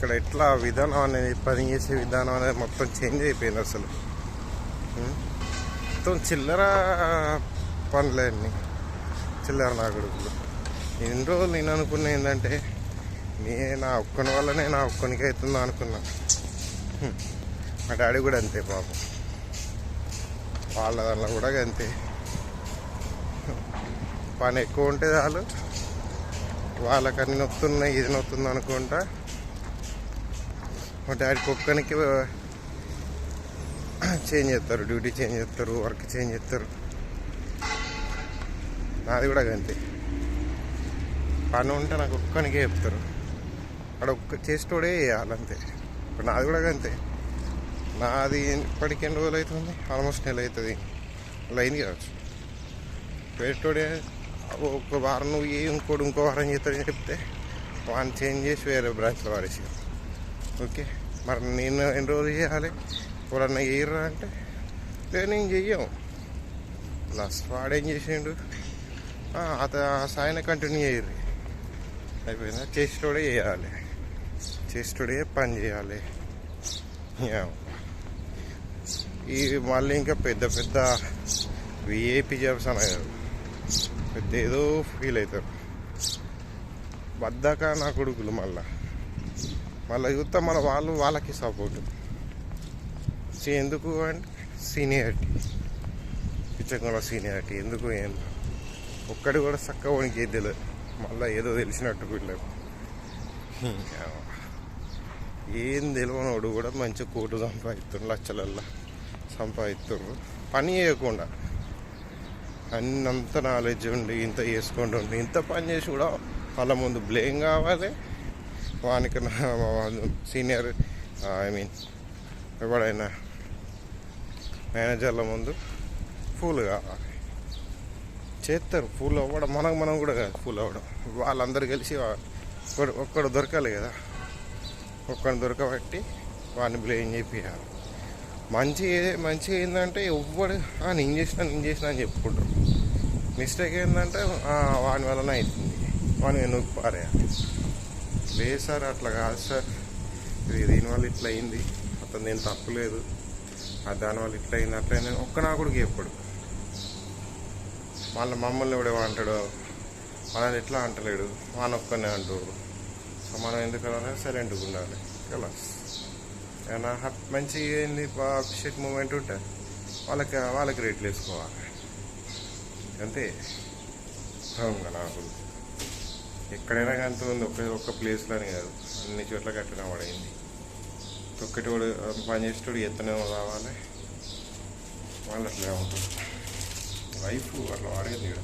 ఇక్కడ ఎట్లా విధానం అనేది పని చేసే విధానం అనేది మొత్తం చేంజ్ అయిపోయింది అసలు. మొత్తం చిల్లర పనులన్నీ చిల్లర నా కొడుకులు. ఎన్ని రోజులు నేను అనుకున్నా ఏంటంటే నే నా ఒక్కని వల్లనే నా ఒక్కనికి అవుతుందో అనుకున్నా. మా డాడీ కూడా అంతే పాపం. వాళ్ళ దాంట్లో కూడా అంతే. పని ఎక్కువ ఉంటే చాలు. వాళ్ళకన్నీ నొత్తున్నాయి ఇది నొత్తుంది అనుకుంటా. మా డాడీకి కుక్కనికి చేంజ్ చేస్తారు డ్యూటీ చేంజ్ చేస్తారు వర్క్ చేంజ్ చేస్తారు. నాది కూడా అంతే. పని ఉంటే నాకు ఒక్కనికే చెప్తారు. అక్కడ ఒక్క చేసేటోడే చేయాలంతే ఇప్పుడు నాది కూడా అంతే. నాది ఇప్పటికి ఎన్ని రోజులు అవుతుంది? ఆల్మోస్ట్ నెల అవుతుంది. లైన్ కావచ్చు. పెట్టోడే ఒక వారం నువ్వు ఇంకోటి ఇంకో వారం చేస్తాడని చెప్తే వాడిని చేంజ్ చేసి వేరే బ్రాంచ్లో వాడేసి ఓకే. మరి నేను ఎన్ని రోజులు చేయాలి? ఎవరన్నా చేయరా అంటే? లేదు నేను చెయ్యం లాస్ట్ వాడేం చేసిండు? అత ఆ సాయన కంటిన్యూ చేయరు అయిపోయిందా? చేసేటోడే చేయాలి. చేసేటోడే పని చేయాలి. ఈ మళ్ళీ ఇంకా పెద్ద పెద్ద విఐపి జాబ్స్ అన్నారు పెద్ద ఏదో ఫీల్ అవుతారు. బద్దాక నా కొడుకులు మళ్ళా. మళ్ళీ చూస్తే మన వాళ్ళు వాళ్ళకి సపోర్ట్ ఎందుకు అంటే సీనియారిటీ పిచ్చకుండా సీనియారిటీ ఎందుకు ఏం? ఒక్కడి కూడా చక్కగా ఏది తెలియదు మళ్ళీ ఏదో తెలిసినట్టు వీళ్ళకు ఏం తెలియనోడు కూడా మంచి కోటు సంపాదిస్తుండ్రు లక్షలల్లా సంపాదిస్తుండ్రు పని చేయకుండా అన్నంత నాలెడ్జ్ ఉండి ఇంత చేసుకుంటుండ్రు ఇంత పని చేసి కూడా వాళ్ళ ముందు బ్లేమ్ కావాలి. వానికి సీనియర్ ఐ మీన్ ఎవడైనా మేనేజర్ల ముందు ఫూల్ కావాలి చేస్తారు ఫూల్ అవ్వడం మనకు మనం కూడా కాదు ఫూల్ అవ్వడం. వాళ్ళందరూ కలిసి ఒక్కడు ఒక్కడు దొరకాలి కదా. ఒక్కడిని దొరకబట్టి వాడిని బ్లేమ్ చేపియాలి మంచి మంచి ఏంటంటే ఎవ్వడు "ఆ, నేను చేసిన నేను చేసిన అని చెప్పుకుంటారు. మిస్టేక్ ఏంటంటే వాని వలన అవుతుంది వాని నువ్వు పారేయాలి? లేదు సార్ అట్లా కాదు సార్. ఇది దీనివల్ల ఇట్లా అయింది. అతను నేను తప్పులేదు. దానివల్ల ఇట్లా అయింది అట్లా అయింది ఒక్క నా కొడుకు ఎప్పుడు వాళ్ళ మమ్మల్ని ఎవడో అంటాడు మనల్ని ఎట్లా అంటలేడు? వాని ఒక్కనే అంటాడు సో మనం ఎందుకు అలా సైలెంట్గా ఉండాలి? కలాస్ ఏమైనా హ్యాప్ మంచి ఏంది అప్రిషియేట్ మూమెంట్ ఉంటే వాళ్ళకి వాళ్ళకి రేట్లు వేసుకోవాలి. అంతే. అవును నాకు ఎక్కడైనా కానీ ఉంది ఒక్క ఒక్క ప్లేస్లోనే కాదు. అన్ని చోట్ల కట్టిన పడైంది ఒక్కటి వాడు పని చేసేటోడు ఎత్తనే రావాలి. వాళ్ళు అట్లా ఉంటుంది. లైఫ్ అట్లా వాడేది